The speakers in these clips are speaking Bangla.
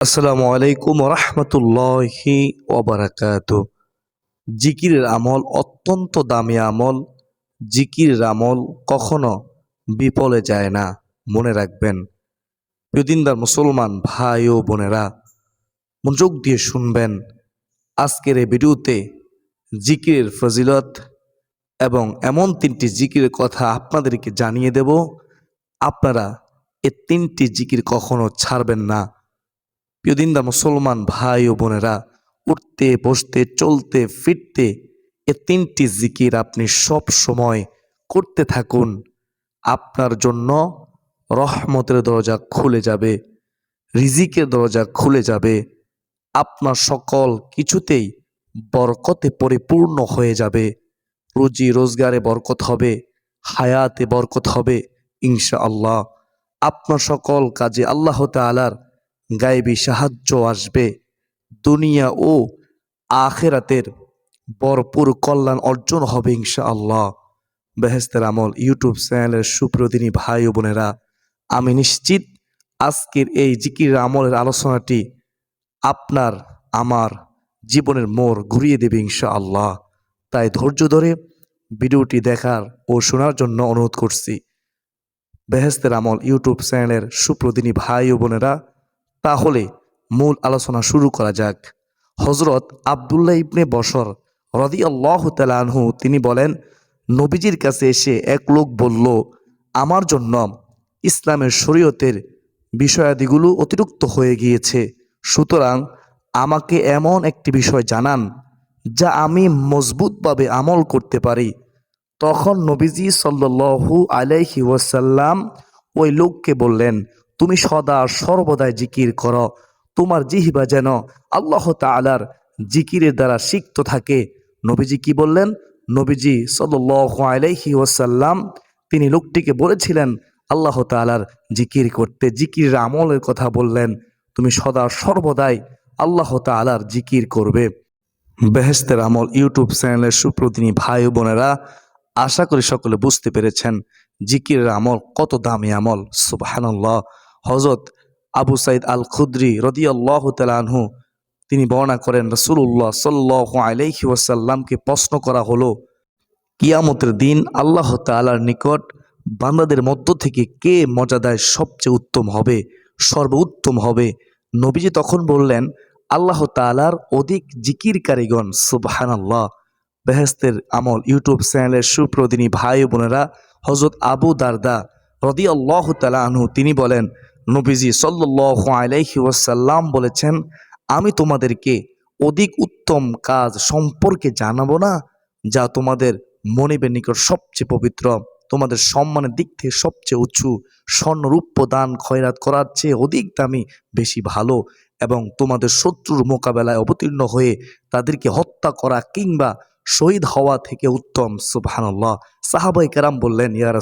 আসসালামু আলাইকুম রহমতুল্লাহি ওবরাকাত জিকিরের আমল অত্যন্ত দামি আমল। জিকিরের আমল কখনো বিপলে যায় না, মনে রাখবেন। প্রিয়দিনদার মুসলমান ভাই ও বোনেরা, মনোযোগ দিয়ে শুনবেন আজকের এই ভিডিওতে জিকিরের ফজিলত এবং এমন তিনটি জিকিরের কথা আপনাদেরকে জানিয়ে দেব। আপনারা এ তিনটি জিকির কখনো ছাড়বেন না। প্রিয়দিনদা মুসলমান ভাই ও বোনেরা, উঠতে, বসতে, চলতে, ফিরতে, এ তিনটি জিকির আপনি সব সময় করতে থাকুন। আপনার জন্য রহমতের দরজা খুলে যাবে, রিজিকের দরজা খুলে যাবে, আপনার সকল কিছুতেই বরকতে পরিপূর্ণ হয়ে যাবে। রুজি রোজগারে বরকত হবে, হায়াতে বরকত হবে ইনশা আল্লাহ আপনার সকল কাজে আল্লাহ তালার গায়েবী সাহায্য আসবে। দুনিয়া ও আখেরাতের ভরপুর কল্যাণ অর্জন হবে ইনশা আল্লাহ বেহেস্তের আমল ইউটিউব চ্যানেলের সুপ্রদিনী ভাই ও বোনেরা, আমি নিশ্চিত আজকের এই জিকির আমলের আলোচনাটি আপনার, আমার জীবনের মোড় ঘুরিয়ে দেবে ইনশা আল্লাহ তাই ধৈর্য ধরে ভিডিওটি দেখার ও শোনার জন্য অনুরোধ করছি। বেহেস্তের আমল ইউটিউব চ্যানেলের সুপ্রদিনী ভাই ও বোনেরা তাহলে মূল আলোচনা শুরু করা যাক। হজরত আবদুল্লাহ ইবনে বসর রদি আল্লাহ তালানহু তিনি বলেন, নবীজির কাছে এসে এক লোক বলল, আমার জন্য ইসলামের শরীয়তের বিষয়াদিগুলো অতিরিক্ত হয়ে গিয়েছে। সুতরাং আমাকে এমন একটি বিষয় জানান, যা আমি মজবুতভাবে আমল করতে পারি। তখন নবীজি সাল্লু আলাইহি ওয়াসাল্লাম ওই লোককে বললেন তুমি সদা সর্বদাই জিকির করো। তোমার জিহিবা যেন আল্লাহ তালার জিকিরের দ্বারা সিক্ত থাকে। নবীজি কি বললেন? নবীজি আলাইহি ওয়াসাল্লাম, তিনি লোকটিকে বলেছিলেন, আল্লাহ তালার জিকির করতে জিকির আমলের কথা বললেন। তুমি সদা সর্বদাই আল্লাহ তালার জিকির করবে। বেহেস্তের আমল ইউটিউব চ্যানেলের সুপ্রতিনি ভাই বোনেরা, আশা করি সকলে বুঝতে পেরেছেন জিকিরের আমল কত দামি আমল। সুবাহান্লাহ হজরত আবু সাইদ আল খুদ্রি রদিয়াল্লাহ তালানহু তিনি বর্ণনা করেন রসুল্লাহ সাল্লাহ আলাইহি ওয়াসাল্লামকে প্রশ্ন করা হলো, কিয়ামতের দিন আল্লাহ তালার নিকট বান্দাদের মধ্য থেকে কে মর্যাদায় সবচেয়ে উত্তম হবে, সর্বোত্তম হবে? নবীজি তখন বললেন, আল্লাহ তালার অধিক জিকির কারিগণ সুবাহান আল্লাহ বেহেস্তের আমল ইউটিউব চ্যানেলের সুপ্রদিনী ভাই বোনেরা হজরত আবু দারদা রদি আল্লাহ তালা আনহু, তিনি বলেন নবীজি সাল্লাহ আলাইহি ওয়াসাল্লাম বলেছেন, আমি তোমাদেরকে অধিক উত্তম কাজ সম্পর্কে জানাব না, যা তোমাদের মনিবের নিকট সবচেয়ে পবিত্র। তোমাদের সম্মানের দিক থেকে সবচেয়ে উঁচু স্বর্ণরূপ্য দান খয়রাত করার চেয়ে অধিক দামি, বেশি ভালো এবং তোমাদের শত্রুর মোকাবেলায় অবতীর্ণ হয়ে তাদেরকে হত্যা করা কিংবা শহীদ হওয়া থেকে উত্তম। সুবহানাল্লাহ। সাহাবাই কারাম বললেন, ইয়া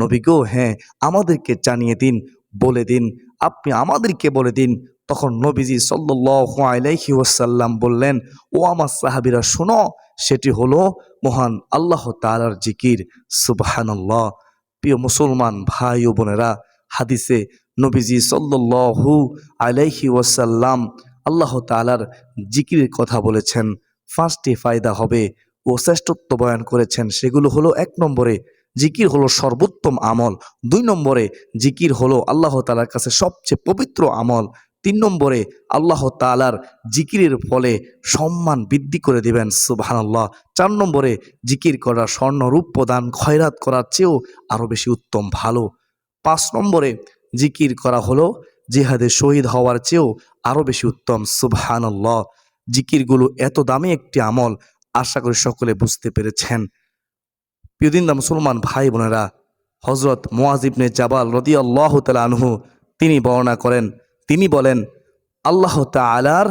নবী গো হ্যাঁ আমাদেরকে জানিয়ে দিন বলে দিন, আপনি আমাদেরকে বলে দিন। তখন নবীজি সাল্লাল্লাহু আলাইহি ওয়াসাল্লাম বললেন, ও আমার সাহাবিরা, শোনো, সেটি হলো মহান আল্লাহ তাআলার জিকির। সুবহানাল্লাহ। প্রিয় মুসলমান ভাই ও বোনেরা, হাদিসে নবীজি সাল্লাল্লাহু আলাইহি ওয়াসাল্লাম আল্লাহ তাআলার জিকিরের কথা বলেছেন। পাঁচটি ফায়দা হবে। ও শ্রেষ্ঠত্ব বয়ান করেছেন, সেগুলো হলো এক নম্বরে জিকির হলো সর্বোত্তম আমল। দুই নম্বরে জিকির হলো আল্লাহ তালার কাছে সবচেয়ে পবিত্র আমল। তিন নম্বরে আল্লাহ তালার জিকিরের ফলে সম্মান বৃদ্ধি করে দেবেন সুবাহান্লাহ চার নম্বরে জিকির করা স্বর্ণরূপ প্রদান, খয়রাত করার চেয়েও আরও বেশি উত্তম, ভালো। পাঁচ নম্বরে জিকির করা হলো জিহাদে শহীদ হওয়ার চেয়েও আরও বেশি উত্তম, সুবহানাল্লাহ। জিকিরগুলো এত দামি একটি আমল, আশা করি সকলে বুঝতে পেরেছেন। প্রিয়দিন্দা মুসলমান ভাই বোনেরা হজরত মোয়াজিবনে জাবাল রদি আল্লাহ আনহু, তিনি বর্ণনা করেন, তিনি বলেন, আল্লাহ তালার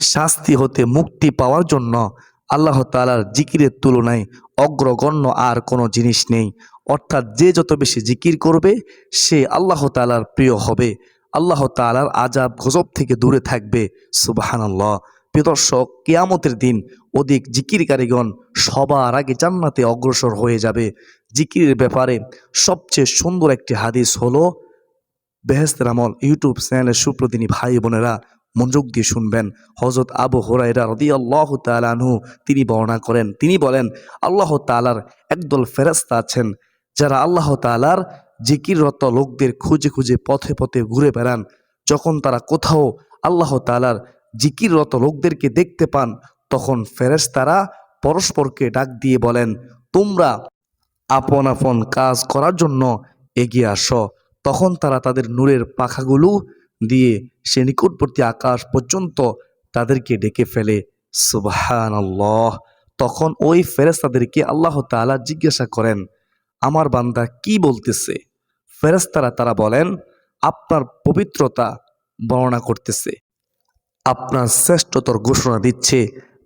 শাস্তি হতে মুক্তি পাওয়ার জন্য আল্লাহ তালার জিকিরের তুলনায় অগ্রগণ্য আর কোনো জিনিস নেই। অর্থাৎ যে যত বেশি জিকির করবে, সে আল্লাহ তালার প্রিয় হবে। আল্লাহ তালার আজাব গজব থেকে দূরে থাকবে। সুবাহানাল্লাহ। প্রিয় দর্শক, কেয়ামতের দিন অধিক জিকিরকারীগণ সবার আগে জান্নাতে অগ্রসর হয়ে যাবে। জিকিরের ব্যাপারে সবচেয়ে সুন্দর একটি হাদিস হলো বেহেস্তের আমল ইউটিউব চ্যানেলের সুপ্রতিনি ভাই বোনেরা মনোযোগ দিয়ে শুনবেন। হজরত আবু হরাইরা রদি আল্লাহ তালানহু তিনি বর্ণনা করেন। তিনি বলেন, আল্লাহ তালার একদল ফেরাস্তা আছেন যারা আল্লাহ তালার জিকিররত লোকদের খুঁজে খুঁজে পথে পথে ঘুরে বেড়ান। যখন তারা কোথাও আল্লাহ তালার জিকিররত লোকদেরকে দেখতে পান, তখন ফেরেশতারা পরস্পরকে ডাক দিয়ে বলেন, তোমরা আপন আপন কাজ করার জন্য এগিয়ে আসো। তখন তারা তাদের নূরের পাখাগুলো দিয়ে সে নিকটবর্তী আকাশ পর্যন্ত তাদেরকে ডেকে ফেলে। সুবহান তখন ওই ফেরেস্তাদেরকে আল্লাহ তাআলা জিজ্ঞাসা করেন, আমার বান্দা কি বলতেছে? ফেরেস্তারা তারা বলেন, আপনার পবিত্রতা বর্ণনা করতেছে। আপনার শ্রেষ্ঠতর ঘোষণা দিচ্ছে,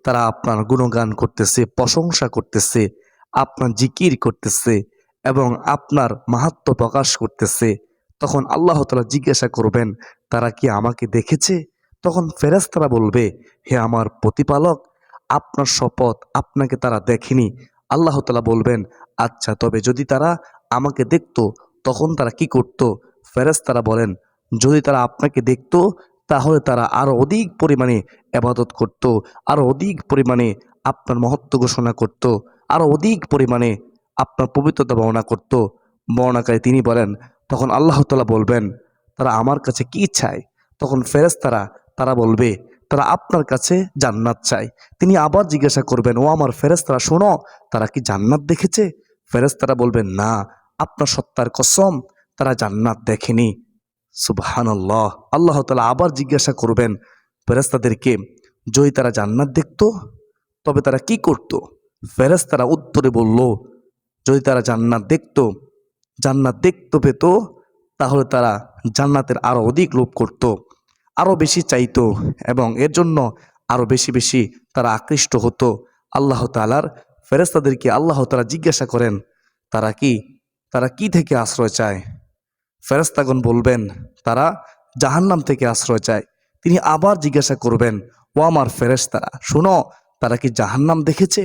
তারা আপনার গুণগান করতেছে, প্রশংসা করতেছে, আপনার জিকির করতেছে এবং আপনার মাহাত্ম প্রকাশ করতেছে। তখন আল্লাহ তালা জিজ্ঞাসা করবেন, তারা কি আমাকে দেখেছে? তখন ফেরেশতারা বলবে, হে আমার প্রতিপালক, আপনার শপথ আপনাকে তারা দেখেনি। আল্লাহ তালা বলবেন আচ্ছা তবে যদি তারা আমাকে দেখত, তখন তারা কি করত? ফেরেশতারা বলেন, যদি তারা আপনাকে দেখতো তাহলে তারা আরও অধিক পরিমাণে আবাদত করত, আরও অধিক পরিমাণে আপনার মহত্ব ঘোষণা করত, আরও অধিক পরিমাণে আপনার পবিত্রতা বর্ণনা করত। বর্ণাকারী তিনি বলেন, তখন আল্লাহ তালা বলবেন, তারা আমার কাছে কি চায়? তখন ফেরেশতারা, তারা বলবে, তারা আপনার কাছে জান্নাত চায়। তিনি আবার জিজ্ঞাসা করবেন, ও আমার ফেরেশতারা, শোনো, তারা কি জান্নাত দেখেছে? ফেরেশতারা বলবেন, না, আপনার সত্তার কসম, তারা জান্নাত দেখেনি। সুবহানাল্লাহ। আল্লাহ তালা আবার জিজ্ঞাসা করবেন ফেরেস্তাদেরকে যদি তারা জান্নাত দেখত, তবে তারা কি করত? ফেরেস্তারা উত্তরে বলল, যদি তারা জান্নাত দেখত, জান্নাত দেখতে পেত, তাহলে তারা জান্নাতের আরও অধিক লোভ করত আরও বেশি চাইত এবং এর জন্য আরও বেশি বেশি তারা আকৃষ্ট হতো। আল্লাহ তালার ফেরেস্তাদেরকে আল্লাহ তালা জিজ্ঞাসা করেন, তারা কি তারা কি থেকে আশ্রয় চায়? ফেরেস্তাগণ বলবেন, তারা জাহান্নাম থেকে আশ্রয় চায়। তিনি আবার জিজ্ঞাসা করবেন, ও আমার ফেরেস্তারা শুনো, তারা কি জাহান্নাম দেখেছে?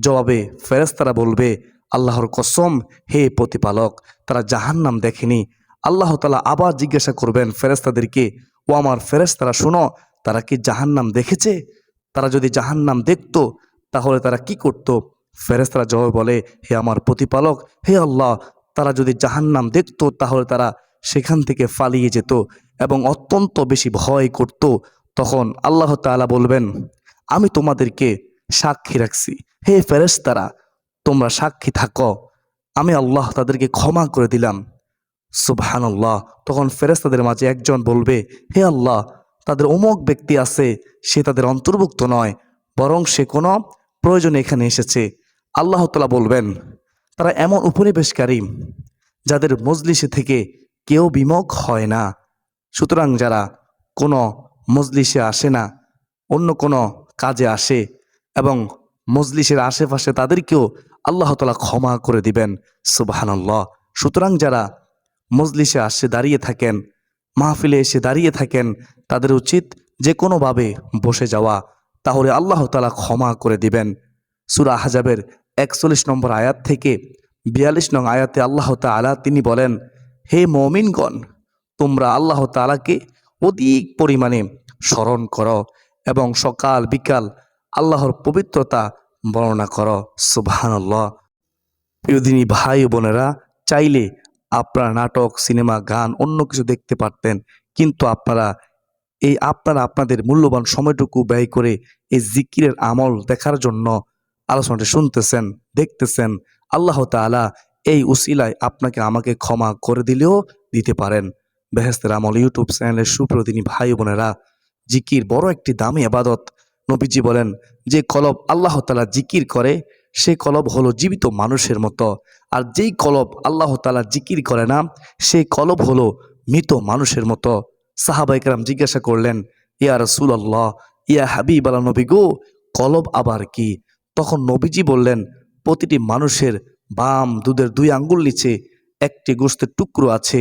জবাবে ফেরেস্তারা বলবে, আল্লাহর কসম, হে প্রতিপালক, তারা জাহান্নাম দেখেনি। আল্লাহ তালা আবার জিজ্ঞাসা করবেন ফেরেস্তাদেরকে ও আমার ফেরেস্তারা শুনো, তারা কি জাহান্নাম দেখেছে? তারা যদি জাহান্নাম দেখত, তাহলে তারা কি করত? ফেরেস্তারা জবাবে বলে, হে আমার প্রতিপালক, হে আল্লাহ তারা যদি জাহান্নাম দেখত, তাহলে তারা সেখান থেকে পালিয়ে যেত এবং অত্যন্ত বেশি ভয় করত। তখন আল্লাহ তাআলা বলবেন, আমি তোমাদেরকে সাক্ষী রাখছি। হে ফেরেশতারা, তোমরা সাক্ষী থাকো। আমি আল্লাহ তাদেরকে ক্ষমা করে দিলাম। সুবহানাল্লাহ। তখন ফেরেশতাদের মাঝে একজন বলবে, হে আল্লাহ, তাদের অমুক ব্যক্তি আছে, সে তাদের অন্তর্ভুক্ত নয়, বরং সে কোনো প্রয়োজনে এখানে এসেছে। আল্লাহ তাআলা বলবেন তারা এমন উপনিবেশকারী যাদের মজলিসে থেকে কেউ বিমুখ হয় না। সুতরাং যারা কোনো মজলিসে আসে না, অন্য কোনো কাজে আসে এবং মজলিসের আশেপাশে তাদেরকেও আল্লাহ তালা ক্ষমা করে দিবেন, সুবাহানাল্লাহ। সুতরাং যারা মজলিসে আসে দাঁড়িয়ে থাকেন, মাহফিলে এসে দাঁড়িয়ে থাকেন, তাদের উচিত যে কোনোভাবে বসে যাওয়া। তাহলে আল্লাহ তালা ক্ষমা করে দিবেন। সুরা হাজাবের একচল্লিশ নম্বর আয়াত থেকে বিয়াল্লিশ নং আয়াতে আল্লাহ তালা তিনি বলেন, হে মমিনগণ, তোমরা আল্লাহ তালাকে অধিক পরিমাণে স্মরণ করো এবং সকাল বিকাল আল্লাহর পবিত্রতা বর্ণনা করো। সুবহানাল্লাহ। প্রিয়দিনী ভাই বোনেরা, চাইলে আপনারা নাটক, সিনেমা, গান, অন্য কিছু দেখতে পারতেন, কিন্তু আপনারা এই আপনারা আপনাদের মূল্যবান সময়টুকু ব্যয় করে এই জিকিরের আমল দেখার জন্য আলোচনাটি শুনতেছেন, দেখতেছেন, আল্লাহ তাআলা এই উসিলায় আপনাকে আমাকে ক্ষমা করে দিলেও দিতে পারেন। বেহেস্তের আমল ইউটিউব চ্যানেলের সুপ্রতিনি ভাই বোনেরা, জিকির বড় একটি দামি আবাদত। নবীজি বলেন, যে কলব আল্লাহ তালা জিকির করে সেই কলব হলো জীবিত মানুষের মতো। আর যেই কলব আল্লাহ তালা জিকির করে না, সেই কলব হলো মৃত মানুষের মতো। সাহাবাইকরাম জিজ্ঞাসা করলেন, ইয়া রসুল আল্লাহ ইয়া হাবিব আল্লাহ নবী গো, কলব আবার কি? তখন নবীজি বললেন, প্রতিটি মানুষের বাম দুধের দুই আঙ্গুল নিচে একটি গোস্তের টুকরো আছে।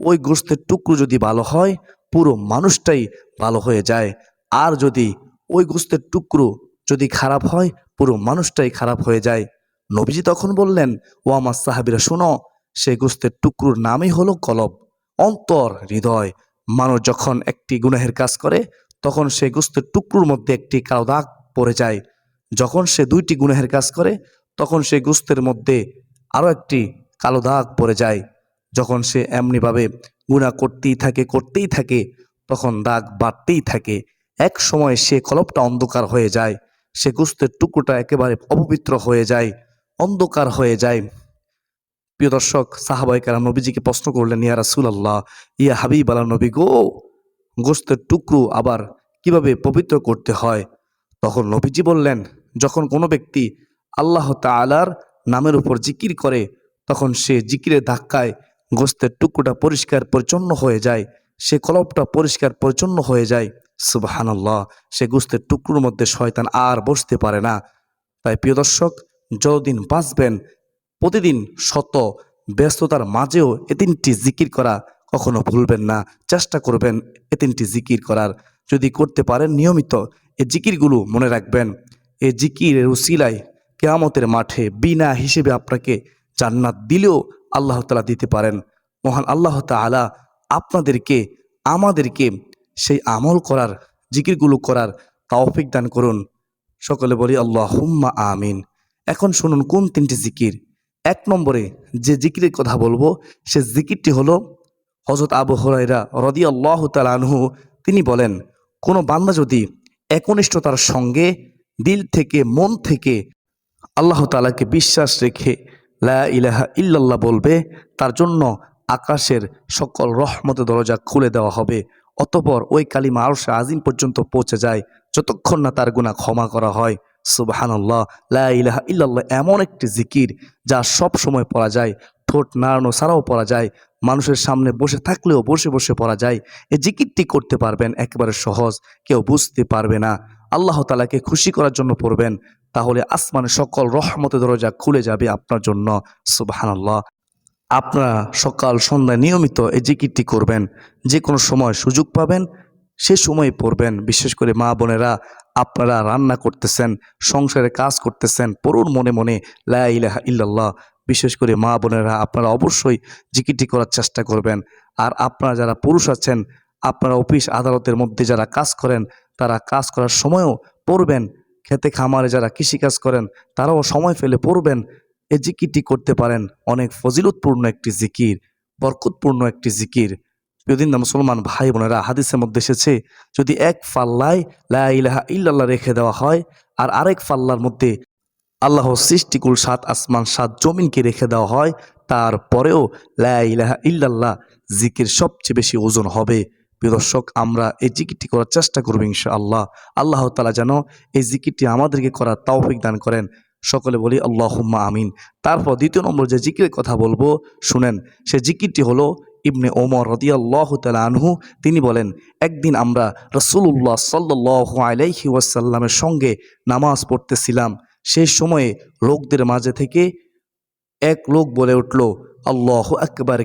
ওই গোস্তের টুকরো যদি ভালো হয়, পুরো মানুষটাই ভালো হয়ে যায়। আর যদি ওই গোস্তের টুকরো যদি খারাপ হয়, পুরো মানুষটাই খারাপ হয়ে যায়। নবীজি তখন বললেন, ও আমার সাহাবিরা, শোনো সেই গোস্তের টুকরোর নামই হলো কলব। অন্তর হৃদয়। মানুষ যখন একটি গুনাহের কাজ করে, তখন সে গোস্তের টুকরোর মধ্যে একটি কালো দাগ পড়ে যায়। যখন সে দুইটি গুনাহের কাজ করে, তখন সে গোস্তের মধ্যে আরও একটি কালো দাগ পড়ে যায়। যখন সে এমনিভাবে গুণা করতেই থাকে করতেই থাকে, তখন দাগ বাড়তেই থাকে। এক সময় সে কলপটা অন্ধকার হয়ে যায়। সে গোস্তের টুকরোটা একেবারে অপবিত্র হয়ে যায়, অন্ধকার হয়ে যায়। প্রিয় দর্শক সাহাবাই কালাম নবীজিকে প্রশ্ন করলেন, ইয়া রাসুল আল্লাহ ইয়া হাবিব আল্লাহ নবী গো, গোস্তের টুকরো আবার কীভাবে পবিত্র করতে হয়? তখন নবীজি বললেন যখন কোনো ব্যক্তি আল্লাহ তালার নামের উপর জিকির করে, তখন সে জিকিরের ধাক্কায় গোস্তের টুকরোটা পরিষ্কার পরিচ্ছন্ন হয়ে যায়, সে কলপটা পরিষ্কার পরিচ্ছন্ন হয়ে যায়। সুবাহানাল্লাহ, সে গোস্তের টুকরোর মধ্যে শয়তান আর বসতে পারে না। তাই প্রিয় দর্শক, যতদিন বাঁচবেন, প্রতিদিন শত ব্যস্ততার মাঝেও এ তিনটি জিকির করা কখনো ভুলবেন না। চেষ্টা করবেন এ তিনটি জিকির করার। যদি করতে পারেন নিয়মিত এই জিকিরগুলো মনে রাখবেন। এই জিকিরের উসিলায় কেয়ামতের মাঠে বিনা হিসেবে আপনাকে জান্নাত দিলেও আল্লাহ তালা দিতে পারেন। মহান আল্লাহ তালা আপনাদেরকে, আমাদেরকে সেই আমল করার, জিকিরগুলো করার তাওফিক দান করুন। সকলে বলি আল্লাহ হুম্মা আমিন। এখন শুনুন কোন তিনটি জিকির। এক নম্বরে যে জিকিরের কথা বলব, সে জিকিরটি হলো হজরত আবু হরাইরা রদি আল্লাহ আনহু, তিনি বলেন, কোনো বান্দা যদি একনিষ্ঠতার সঙ্গে দিল থেকে, মন থেকে আল্লাহ তালাকে বিশ্বাস রেখে লা ইলাহা ইল্লাল্লাহ বলবে, তার জন্য আকাশের সকল রহমত দরজা খুলে দেওয়া হবে। অতপর ওই কালিমা আরশে আজিম পর্যন্ত পৌঁছে যায়, যতক্ষণ না তার গুণা ক্ষমা করা হয়। সুবাহান্লাহ লা ইলাহা ইল্লাল্লাহ এমন একটি জিকির যা সব সময় পড়া যায়, ঠোঁট নাড়ানো ছাড়াও পড়া যায়, মানুষের সামনে বসে থাকলেও বসে বসে পড়া যায়। এই জিকিরটি করতে পারবেন একেবারে সহজ, কেউ বুঝতে পারবে না। আল্লাহ তালাকে খুশি করার জন্য পড়বেন, তাহলে আসমানের সকল রহমতের দরজা খুলে যাবে আপনার জন্য। সুবাহান্লাহ আপনারা সকাল, সন্ধ্যায় নিয়মিত এই জিকিরটি করবেন। যে কোনো সময় সুযোগ পাবেন, সে সময় পড়বেন। বিশেষ করে মা বোনেরা, আপনারা রান্না করতেছেন, সংসারে কাজ করতেছেন, পড়ুন মনে মনে লা ইলাহা ইল্লাল্লাহ। বিশেষ করে মা বোনেরা, আপনারা অবশ্যই জিকিরটি করার চেষ্টা করবেন। আর আপনারা যারা পুরুষ আছেন, আপনারা অফিস, আদালতের মধ্যে যারা কাজ করেন তারা কাজ করার সময়ও পড়বেন। খেতে, খামারে যারা কৃষিকাজ করেন, তারাও সময় ফেলে পড়বেন। এই জিকিরটি করতে পারেন। অনেক ফজিলতপূর্ণ একটি জিকির, বরকতপূর্ণ একটি জিকির। প্রিয়দিন মুসলমান ভাই বোনেরা, হাদিসের মধ্যে এসেছে, যদি এক ফাল্লায় লা ইলাহা ইল্লাল্লাহ রেখে দেওয়া হয়, আর আরেক ফাল্লার মধ্যে আল্লাহ সৃষ্টিকুল সাত আসমান, সাত জমিনকে রেখে দেওয়া হয়, তারপরেও লা ইলাহা ইল্লাল্লাহ জিকির সবচেয়ে বেশি ওজন হবে। প্রিয় দর্শক, আমরা এই জিকিরটি করার চেষ্টা করব ইনশাআল্লাহ। আল্লাহ তালা যেন এই জিকিরটি আমাদেরকে করার তাওফিক দান করেন। সকলে বলি, আল্লাহুম্মা আমিন। তারপর দ্বিতীয় নম্বর যে জিকিরের কথা বলব, শুনেন, সে জিকিরটি হলো ইবনে ওমর রদিয়াল্লাহ তালা আনহু। তিনি বলেন, একদিন আমরা রসুল্লাহ সাল্লাহ আলাইহি ওয়াসাল্লামের সঙ্গে নামাজ পড়তেছিলাম। সেই সময়ে লোকদের মাঝে থেকে এক লোক বলে উঠল, আল্লাহ আকবার।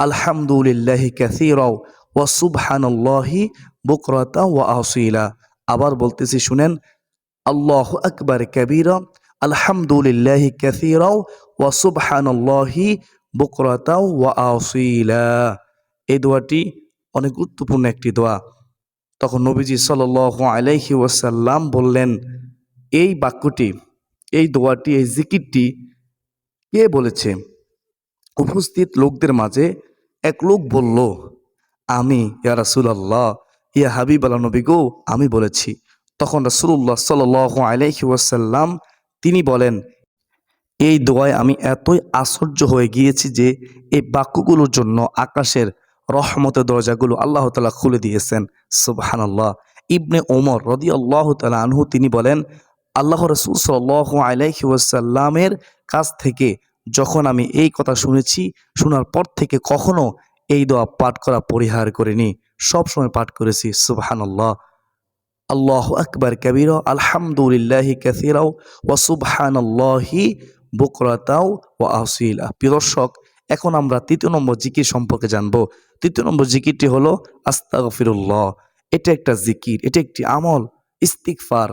আলহামদুলিল্লাহ ক্যাসিরাও ওয়া সুবহানাল্লাহি বুকরাতা ওয়া আসিলা। আবার বলতেছি, শুনেন, আল্লাহ আকবার কবিরা, আলহামদুলিল্লাহ ক্যাসিরাও ওয়া সুবহানাল্লাহি বুকরাতা ওয়া আসিলা। এই দোয়াটি অনেক গুরুত্বপূর্ণ একটি দোয়া। তখন নবীজি সাল আলাইহি ওয়াসাল্লাম বললেন, এই বাক্যটি, এই দোয়াটি, এই জিকিরটি কে বলেছে? উপস্থিত লোকদের মাঝে এক লোক বলল, আমি, ইয়া রাসুলাল্লাহ, ইয়া হাবিব আল্লাহ নবী গো, আমি বলেছি। তখন রাসুল্লাহ সাল আলাইহি ওয়াসাল্লাম তিনি বলেন, এই দোয়ায় আমি এতই আশ্চর্য হয়ে গিয়েছি যে এই বাক্যগুলোর জন্য আকাশের রহমতের দরজাগুলো আল্লাহ তালা খুলে দিয়েছেন। সুবহানাল্লাহ। ইবনে ওমর রদি আল্লাহ তালা আনহু তিনি বলেন, আল্লাহ রসুল সাল আলাইহি ওয়াসাল্লামের কাছ থেকে যখন আমি এই কথা শুনেছি, শোনার পর থেকে কখনো এই দোয়া পাঠ করা পরিহার করিনি। সবসময় পাঠ করেছি, সুবহানাল্লাহ। আল্লাহ আকবর কবির, আলহামদুলিল্লাহি কাসিরাও ওয়া সুবহানাল্লাহি বকরাতাও ও আসিলা। প্রিয় দর্শক, এখন আমরা তৃতীয় নম্বর জিকির সম্পর্কে জানব। তৃতীয় নম্বর জিকিরটি হলো আস্তাগফিরুল্লাহ। এটা একটা জিকির, এটা একটি আমল ইস্তিকফার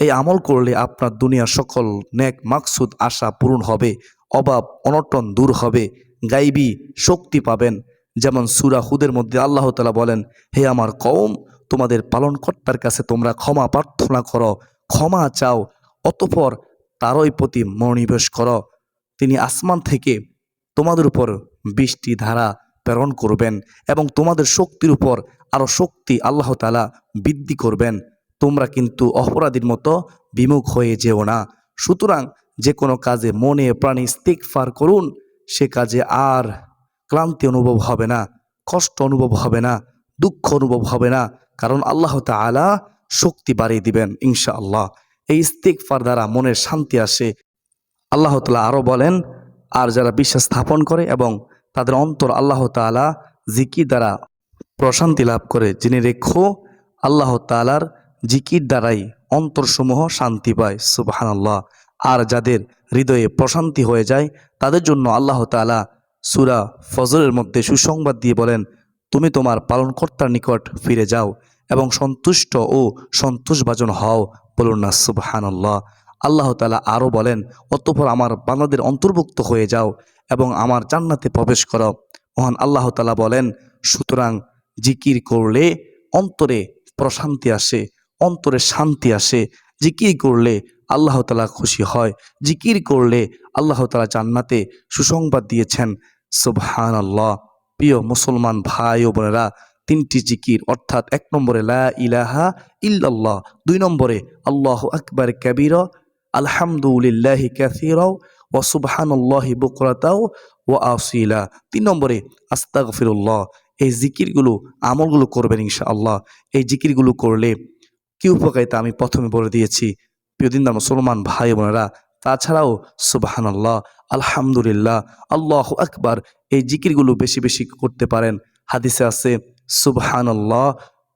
এই আমল করলে আপনার দুনিয়ার সকল নেক মাকসুদ, আশা পূরণ হবে। অভাব অনটন দূর হবে, গাইবি শক্তি পাবেন। যেমন সুরা হুদের মধ্যে আল্লাহ তালা বলেন, হে আমার কওম, তোমাদের পালনকর্তার কাছে তোমরা ক্ষমা প্রার্থনা করো, ক্ষমা চাও, অতপর তারই প্রতি মনোনিবেশ করো। তিনি আসমান থেকে তোমাদের উপর বৃষ্টি ধারা প্রেরণ করবেন এবং তোমাদের শক্তির উপর আরও শক্তি আল্লাহ তালা বৃদ্ধি করবেন। তোমরা কিন্তু অপরাধীর মতো বিমুখ হয়ে যেও না। সুতরাং যে কোনো কাজে মনে প্রাণী ফার করুন, সে কাজে আর ক্লান্তি অনুভব হবে না, কষ্ট অনুভব হবে না, দুঃখ অনুভব হবে না, কারণ আল্লাহ তালা শক্তি বাড়িয়ে দিবেন ইনশা আল্লাহ এই ইস্তিকফার দ্বারা মনের শান্তি আসে। আল্লাহ তালা আরও বলেন, আর যারা বিশ্বাস স্থাপন করে এবং তাদের অন্তর আল্লাহ তালা জিকির দ্বারা প্রশান্তি লাভ করে যিনি রেখো, আল্লাহ তালার জিকির দ্বারাই অন্তরসমূহ শান্তি পায়, সুবাহানাল্লাহ। আর যাদের হৃদয়ে প্রশান্তি হয়ে যায়, তাদের জন্য আল্লাহ তালা সুরা ফজরের মধ্যে সুসংবাদ দিয়ে বলেন, তুমি তোমার পালনকর্তার নিকট ফিরে যাও এবং সন্তুষ্ট ও সন্তোষভাজন হও। বলুন না, সুবহানাল্লাহ। আল্লাহ তালা আরও বলেন, অতঃপর আমার বান্দাদের অন্তর্ভুক্ত হয়ে যাও এবং আমার জান্নাতে প্রবেশ করো। মহান আল্লাহ তালা বলেন, সুতরাং জিকির করলে অন্তরে প্রশান্তি আসে, অন্তরে শান্তি আসে জিকির করলে আল্লাহ তালা খুশি হয়। জিকির করলে আল্লাহ তালা জান্নাতে সুসংবাদ দিয়েছেন। সুবহান আল্লাহ প্রিয় মুসলমান ভাই ও বোনেরা, তিনটি জিকির, অর্থাৎ এক নম্বরে লা ইলাহা ইল্লাল্লাহ, দুই নম্বরে আল্লাহ আকবার কাবির, আলহামদুলিল্লাহি কাসিরাও ও সুবহানাল্লাহি বুকরাতাও ও আসিলা। তিন নম্বরে আস্তাগফিরুল্লাহ। এই জিকিরগুলো, আমলগুলো করবেন ইনশাআল্লাহ। এই জিকিরগুলো করলে কি উপকারিতা আমি প্রথমে বলে দিয়েছি? প্রিয়দিনদার মুসলমান ভাই বোনেরা, তাছাড়াও সুবাহানাল্লাহ, আলহামদুলিল্লাহ, আল্লাহ আকবার, এই জিকিরগুলো বেশি বেশি করতে পারেন। হাদিসে আছে, সুবহানাল্লাহ,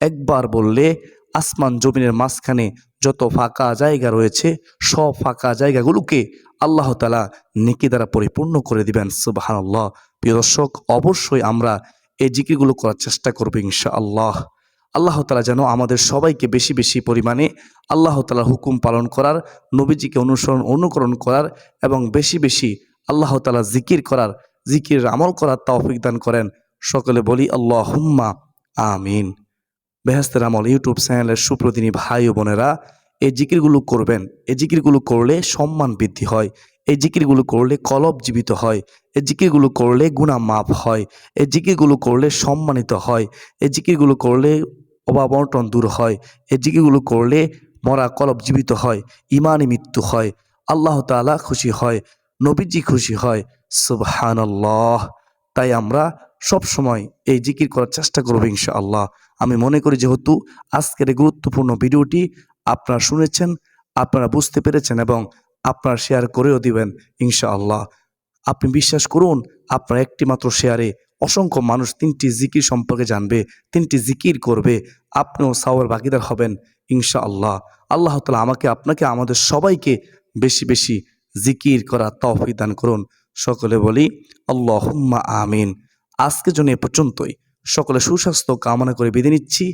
একবার বললে আসমান জমিনের মাঝখানে যত ফাঁকা জায়গা রয়েছে, সব ফাঁকা জায়গাগুলোকে আল্লাহ তালা নেকি দ্বারা পরিপূর্ণ করে দিবেন, সুবাহানাল্লাহ। প্রিয় দর্শক, অবশ্যই আমরা এই জিকিরগুলো করার চেষ্টা করব ইনশা আল্লাহ আল্লাহ তালা যেন আমাদের সবাইকে বেশি বেশি পরিমাণে আল্লাহ তালার হুকুম পালন করার, নবীজিকে অনুসরণ, অনুকরণ করার এবং বেশি বেশি আল্লাহ তালা জিকির করার, জিকির আমল করার তৌফিক দান করেন। সকলে বলি আল্লাহ হুম্মা আমিন। বেহেস্তের আমল ইউটিউব চ্যানেলের সুপ্রতিনি ভাই ও বোনেরা, এই জিকিরগুলো করবেন। এই জিকিরগুলো করলে সম্মান বৃদ্ধি হয়। এই জিকিরগুলো করলে কলব জীবিত হয়। এই জিকিরগুলো করলে গুণা মাপ হয়। এই জিকিরগুলো করলে সম্মানিত হয়। এই জিকিরগুলো করলে অভাব অনটন দূর হয়। এই জিকিরগুলো করলে মরা কলব জীবিত হয়, ইমানই মৃত্যু হয়। আল্লাহ তালা খুশি হয়, নবীজি খুশি হয়। সুবহানাল্লাহ। তাই আমরা সব সময় এই জিকির করার চেষ্টা করব ইনশা আল্লাহ আমি মনে করি যেহেতু আজকের এই গুরুত্বপূর্ণ ভিডিওটি আপনারা শুনেছেন, আপনারা বুঝতে পেরেছেন এবং আপনারা শেয়ার করেও দিবেন ইনশা আল্লাহ আপনি বিশ্বাস করুন, আপনার একটি মাত্র শেয়ারে অসংখ্য মানুষ তিনটি জিকির সম্পর্কে জানবে, তিনটি জিকির করবে, আপনিও সাওয়ার বাকিদার হবেন ইনশা আল্লাহ আল্লাহ তালা আমাকে, আপনাকে, আমাদের সবাইকে বেশি বেশি জিকির করা তৌফিক দান করুন। সকলে বলি, আল্লাহুম্মা আমিন। আজকের জন্য এ পর্যন্তই। সকলে সুস্বাস্থ্য কামনা করে বেঁধে নিচ্ছি।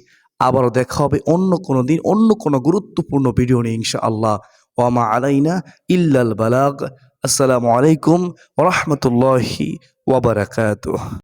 আবারও দেখা হবে অন্য কোনো দিন, অন্য কোনো গুরুত্বপূর্ণ ভিডিও নিয়ে ইনশা আল্লাহ ওয়ামা আলাইনা ইল্লাল বালাগ। আসসালামু আলাইকুম ওরহমতুল্লাহি ওবরাকাতুহ